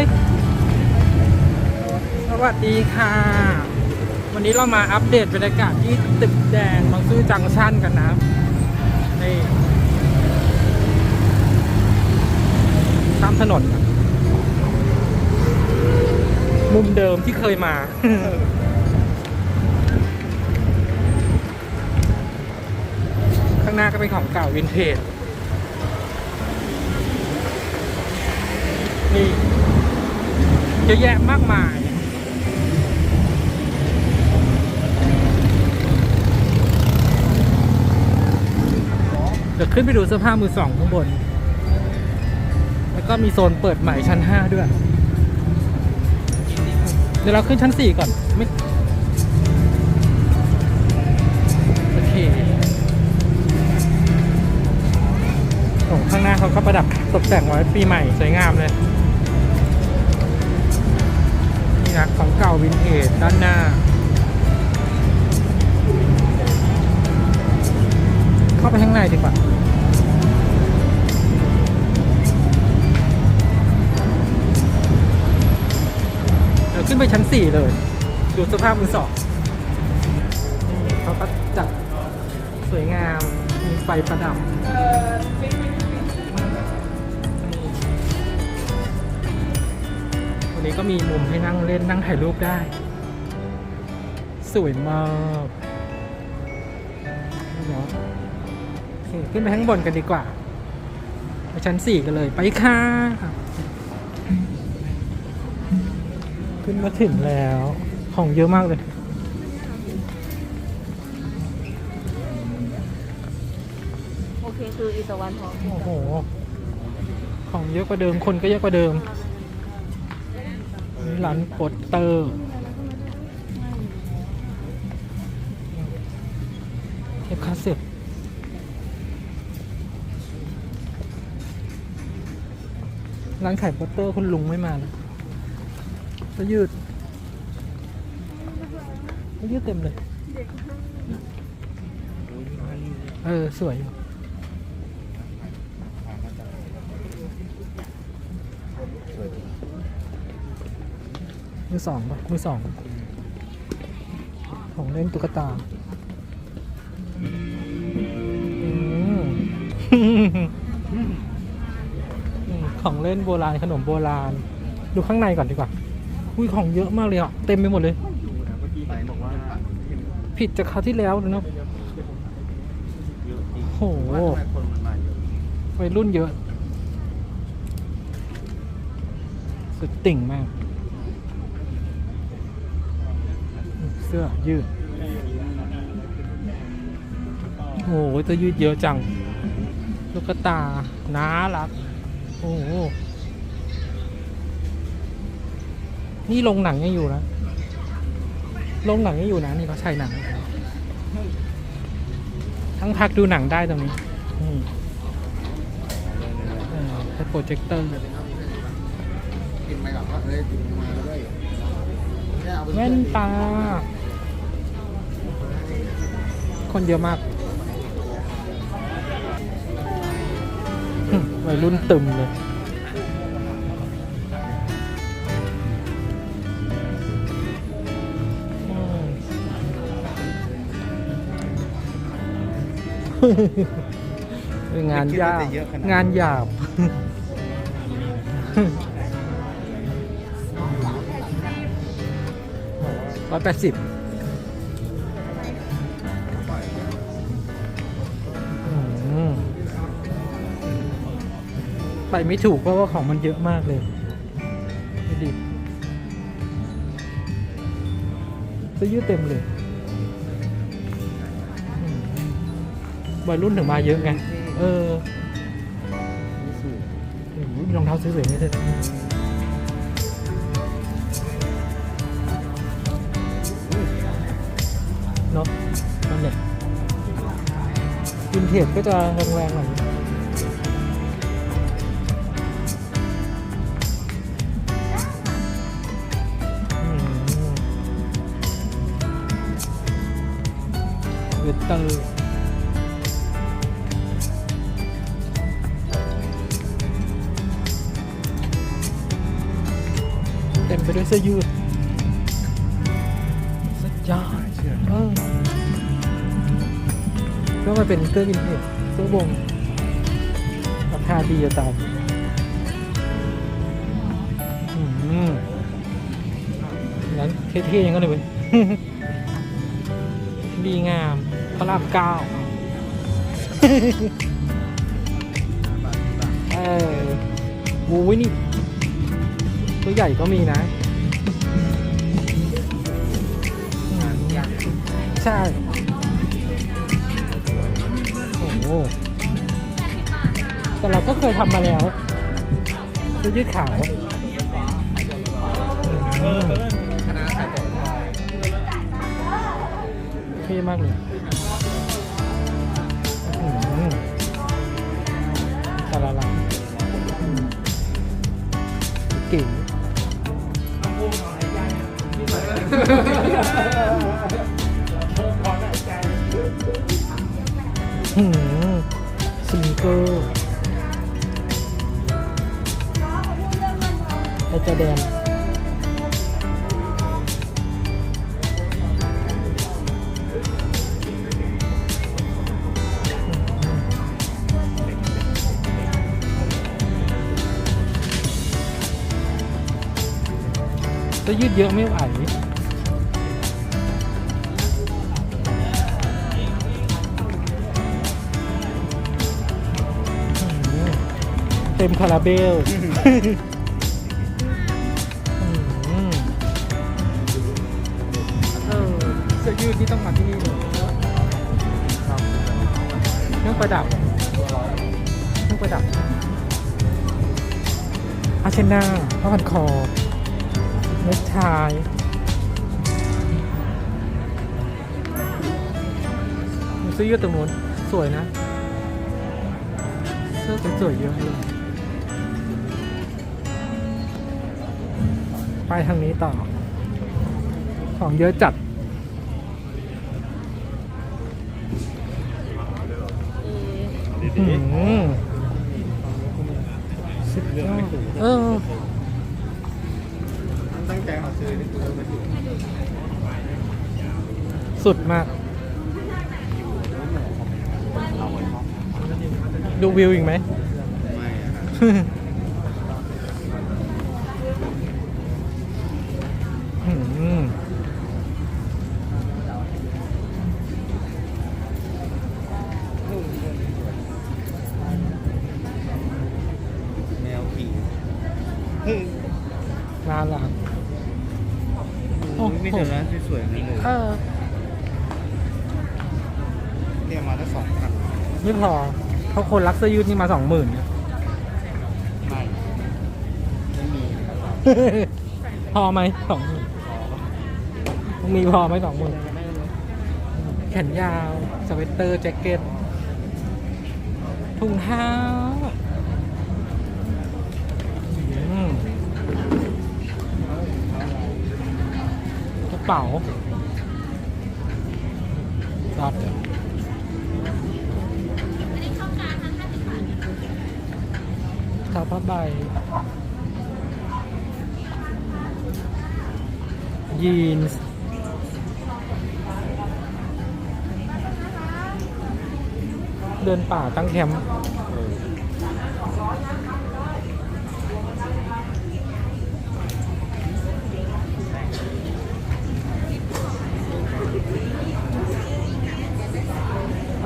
ย สวัสดีค่ะ วันนี้เรามาอัปเดตบรรยากาศที่ตึกแดงบางซื่อจังชั่นกันนะนี่ตามถนน มุมเดิมที่เคยมาข้างหน้าก็เป็นของเก่าวินเทจนี่ เยอะแยะมากมายเดี๋ยวขึ้นไปดูเสื้อผ้ามือสองข้างบน แล้วก็มีโซนเปิดใหม่ชั้นห้าด้วย เดี๋ยวเราขึ้นชั้นสี่ก่อนไม่โอเคโอ้ข้างหน้าเขาก็ประดับตกแต่งไว้ปีใหม่สวยงามเลย นี่นะของเก่าวินเทจด้านหน้า เข้าไปข้างในดีกว่าเดี๋ยวขึ้นไปชั้นสี่เลย ดูสภาพมือสองเขาก็จัดสวยงาม มีไฟประดับ วันนี้ก็มีมุมให้นั่งเล่นนั่งถ่ายรูปได้ สวยมากนี่เนาะโอเคขึ้นไปข้างบนกันดีกว่าไปชั้นสี่กันเลยไปค่ะ ขึ้นมาถึงแล้วของเยอะมากเลยโอเคคืออีสวันพอโอ้โห ของเยอะกว่าเดิม คนก็เยอะกว่าเดิม นี่ร้านโปสเตอร์เทปคาสเซ็ตร้านขายโปสเตอร์คุณลุงไม่มาแล้วจะยืดจะยืดเต็มเลย เออ สวยอยู่ มือสองปะมือสอง ของเล่นตุ๊กตาอของเล่นโบราณขนมโบราณ ดูข้างในก่อนดีกว่า อุ้ยของเยอะมากเลยอะ เต็มไปหมดเลย ผิดจากคราวที่แล้วเลยเนาะโอ้โหวัยอะวัยรุ่นเยอะ สุดติ่งมาก เสื้อยืด โอ้โหตัวยืดเยอะจัง ลูกตา น่ารัก โอ้โห นี่โรงหนังยังอยู่นะโรงหนังยังอยู่นะ นี่เขาใช้หนัง ทั้งพักดูหนังได้ตรงนี้อืมเออใช้โปรเจคเตอร์กินไปกับว่าเอ้ยกินมาแล้วด้วยเนี่ยเอาไปแว่นตา คนเยอะมากวัยรุ่นตึมเลยงานยากงานหยาบร้อยแปดสิบ ไปไม่ถูกเพราะว่าของมันเยอะมากเลยดูดิเสื้อยืดเต็มเลยวัยรุ่นถึงมาเยอะไง เออโอ้โหมีรองเท้าสวยๆนี่เลยเนาะนั่นแหละวินเทจก็จะแรงๆหน่อย เวทเตอร์ต็มไปด้วยเสื้อยืดสุดยอดเชื่อเออก็มาเป็นเสื้อวินเทจเสื้อวงราคาดีจะตายอืมงั้นเท่ๆอยังก็เลยเว้ยดีงามพ ระรามเก้าเออวูยนี่ตัวใหญ่ก็มีนะอืมใช่ โอ้โหแต่เราก็เคยทำมาแล้วตัวยืดขาวอืมคณะขายของเท่มากเลย เก๋หืมสลิงเกอร์ไอจะแดง จะยืดเยอะไม่ไหวอืมเต็มคาราเบลอืมเออเสื้อยืดที่ต้องมาที่นี่เลยครับเครื่องประดับเครื่องประดับอาเชนาผ้าพันคอ เน็กไทมีเสื้อยืดตรงนู้นสวยนะ เสื้อสวยๆเยอะเลยไปทางนี้ต่อ ของเยอะจัดเอออืมสุดยอดเออ ตั้งใจมาซื้อนี่คือไม่ถูก สุดมาก ดูวิวอีกไหมไม่ โอ้โหมีแต่ร้านสวยๆนี่เลยเออเรียกมาได้สองพันไม่พอเพราะคนรักเสื้อยืดนี่มาสองหมื่น ไม่ไม่มีพอไหมสองหมื่นมีพอไหมสองหมื่นแขนยาว สเวตเตอร์ แจ็คเก็ตถุงเท้า เป๋ารับเดี๋ยวขาวผ้าใบ ยีนส์เดินป่าตั้งแคมป์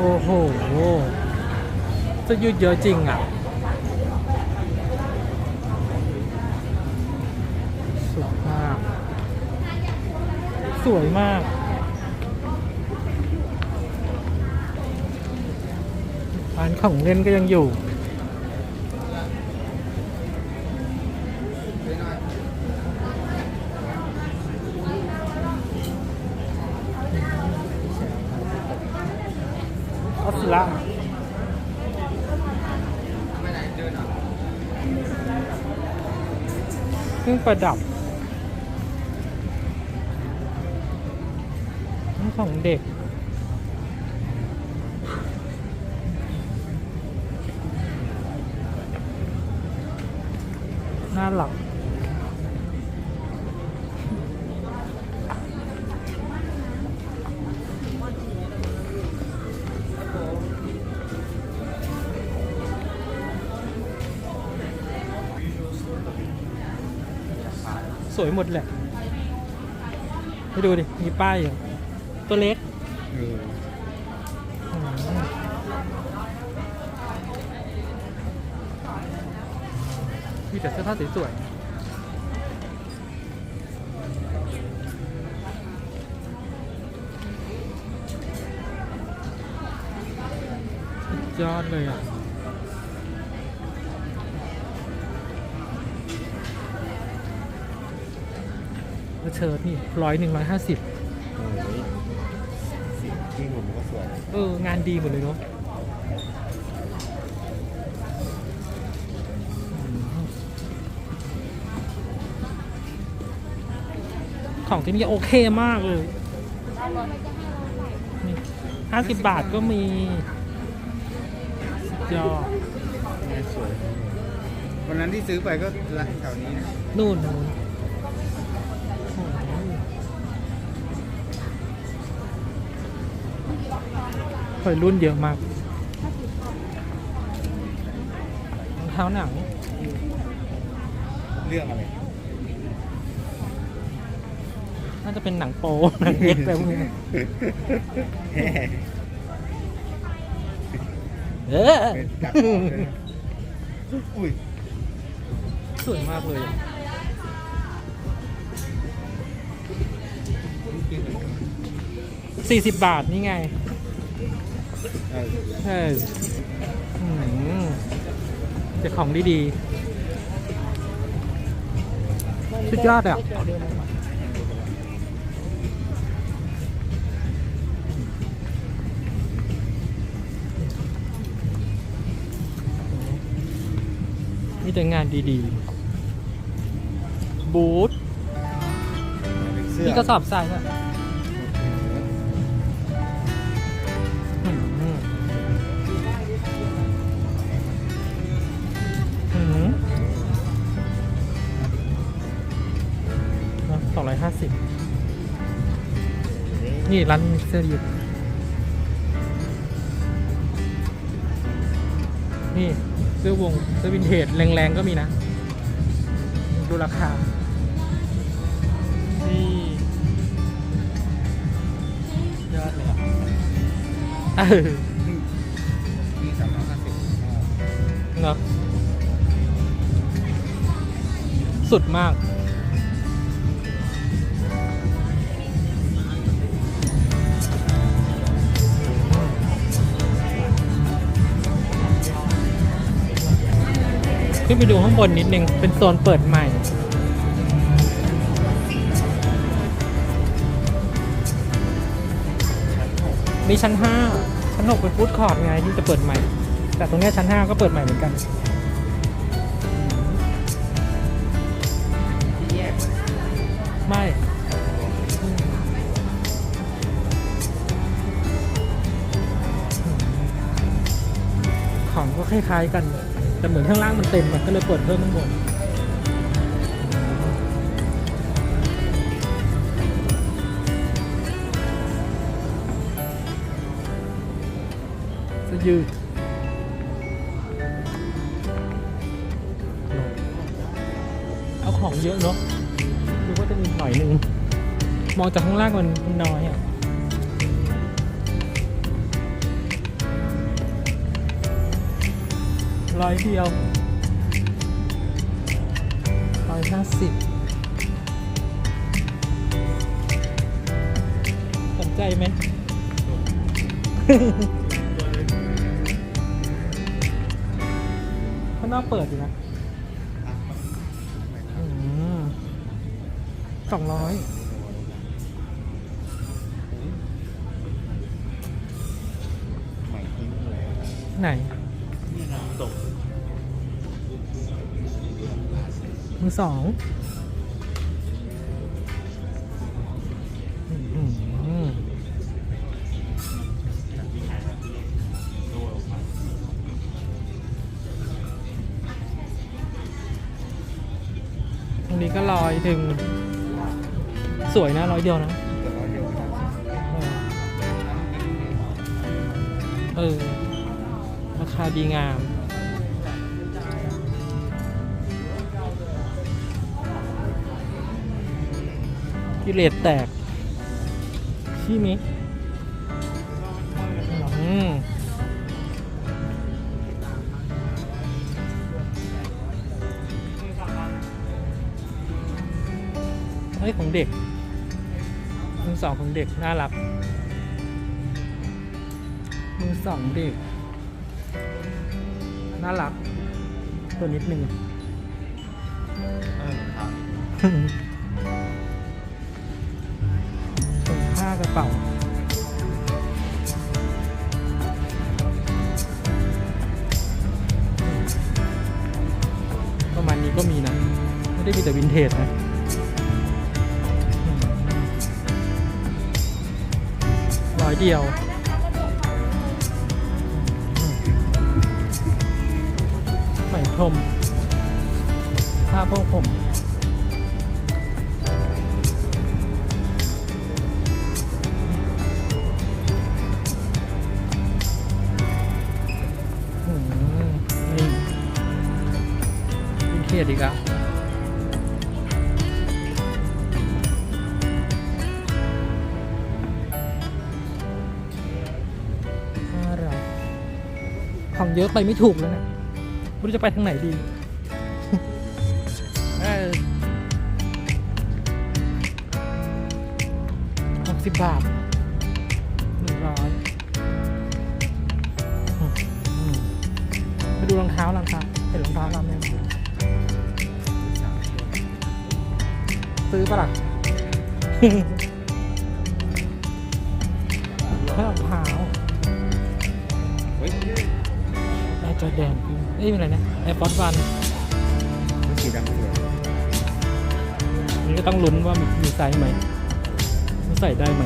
โอ้โห จะยืดเยอะจริงอะ สุดมาก สวยมาก ร้านของเล่นก็ยังอยู่ออสซิล่า ไม่ไหนเดินอะ เค รื่องประดับของเด็ก น่าหลัก สวยหมดแหละไปดูดิ มีป้ายอยู่ ตัวเล็กเอออืมมีแต่เสื้อผ้าสวยๆสุดยอดเลยอะ เชิ้ตนี่ร้อยหนึ่งร้อยห้าสิบโอ้ยสีที่หนุ่มก็สวยเอองานดีหมดเลยเนาะของที่นี่โอเคมากเลยนี่ห้าสิบบาทก็มีสุดยอดงานสวยวันนั้นที่ซื้อไปก็ร้านแถวนี้นะนู่นนู่น โอ้ยรุ่นเยอะมากรองเท้าหนัง เรื่องอะไร น่าจะเป็นหนังโป๊หนังเอ็กซ์อะไรพวกนี้เออเป็นกัดคอเลยนะอุ้ยสวยมากเลยอะสี่สิบบาทนี่ไง เออเอออืมเจะของดีๆสุดยอดอะมีแต่งานดีๆ บูธเสื้อมีกระสอบทรายด้ว 250 นี่ร้านเสื้อยืดนี่เสื้อวงเสื้อวินเทจแรงๆก็มีนะ ดูราคา นี่ยอดเลยอะมีสามร้อยห้าสิบเนาะสุดมาก ขึ้นไปดูข้างบนนิดนึง เป็นโซนเปิดใหม่ มีชั้นห้าชั้นหกเป็นฟู้ดคอร์ทไงที่จะเปิดใหม่ แต่ตรงนี้ชั้นห้าก็เปิดใหม่เหมือนกันไม่ของก็คล้ายๆกัน แต่เหมือนข้างล่างมันเต็มมันก็เลยเปิดเพิ่มข้างบนเสื้อยืดเอาของเยอะเนาะดูว่าจะมีหน่อยหนึ่งมองจากข้างล่างมันมันน้อยอะ ร้อยเดียวร้อยห้าสิบสนใจไหม ข้างนอกเปิดอยู่นะสองร้อยไหน มือสองตรงนี้ก็ลอยถึง สวยนะร้อยเดียวนะเออราคาดีงาม กิเลสแตกชี้มิอืมเฮ้ยของเด็กมือสองของเด็ก น่ารัก มือสองเด็ก น่ารัก ตัวนิดนึงเออครับถุงากระเป๋าประมาณนี้ก็มีนะ ไม่ได้มีแต่วินเทจนะร้อยเดียวไหมพรมผ้าโพกผม วินเทจอีกอะน่ารักของเยอะไปไม่ถูกแล้วนะไม่รู้จะไปทางไหนดีหกสิบบาท ซื้อปะล่ะให้รองเท้าเฮ้ยแอร์จอแดนเอ้ยเป็นอะไรนะแอร์ฟอร์ดวันมันสีดำสวยนี่ก็ต้องลุ้นว่ามีมีไซส์ไหมว่าใส่ได้ไหม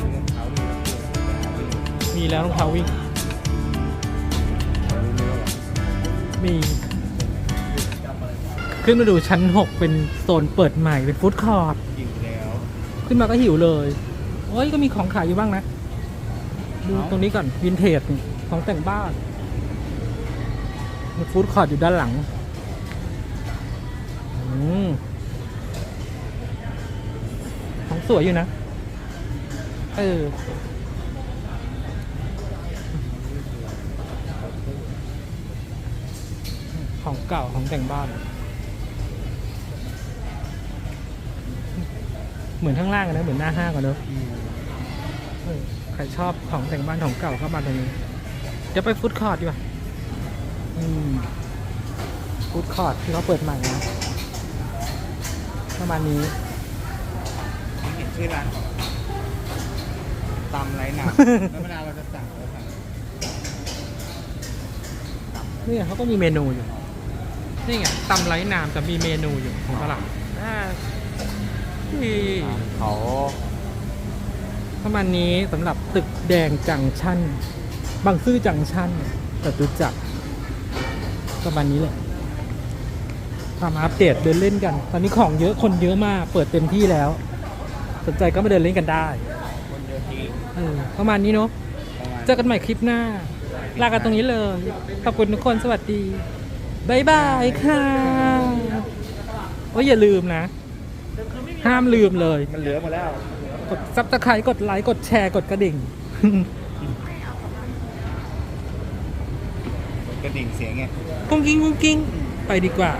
รองเท้านี่มีแล้วรองเท้าวิ่งมี ขึ้นมาดูชั้น 6 เป็นโซนเปิดใหม่เป็นฟู้ดคอร์ทยิงแล้ว ขึ้นมาก็หิวเลย โอ้ยก็มีของขายอยู่บ้างนะ ดูตรงนี้ก่อนวินเทจนี่ของแต่งบ้านมีฟู้ดคอร์ทอยู่ด้านหลังอืมของสวยอยู่นะ เออของเก่าของแต่งบ้าน เหมือนข้างล่างอะนะเหมือนหน้าห้างกันเนอะเออใครชอบของแต่งบ้านของเก่าเข้ามาตรงนี้เดี๋ยวไปฟู้ดคอร์ทดีกว่าอืมฟู้ดคอร์ทที่เขาเปิดใหม่นะประมาณนี้ผมเห็นชื่อร้านก่อนตำไรหนาแล้วเวลาเราจะสั่งเราสั่งนี่เขาก็มีเมนูอยู่ นี่ไงตำไร้น้ำแต่มีเมนูอยู่ของตลาดอ่าที่ เขาประมาณนี้สำหรับตึกแดงจังชั่น บางซื่อจังชั่นจตุจักรประมาณนี้แหละทำอัปเดตเดินเล่นกัน ตอนนี้ของเยอะคนเยอะมาก เปิดเต็มที่แล้ว สนใจก็มาเดินเล่นกันได้คนเยอะทีเออประมาณนี้เนาะเจอกันใหม่คลิปหน้า ลากันตรงนี้เลย ขอบคุณทุกคนสวัสดีบายบายค่ะโอ้ยอย่าลืมนะ ห้ามลืมเลย มันเหลือหมดแล้ว กดซับสไครต์กดไลค์ กดแชร์ กดกระดิ่ง กระดิ่งเสียงไงกุ้งกิ้งกุ้งกิ้งไปดีกว่า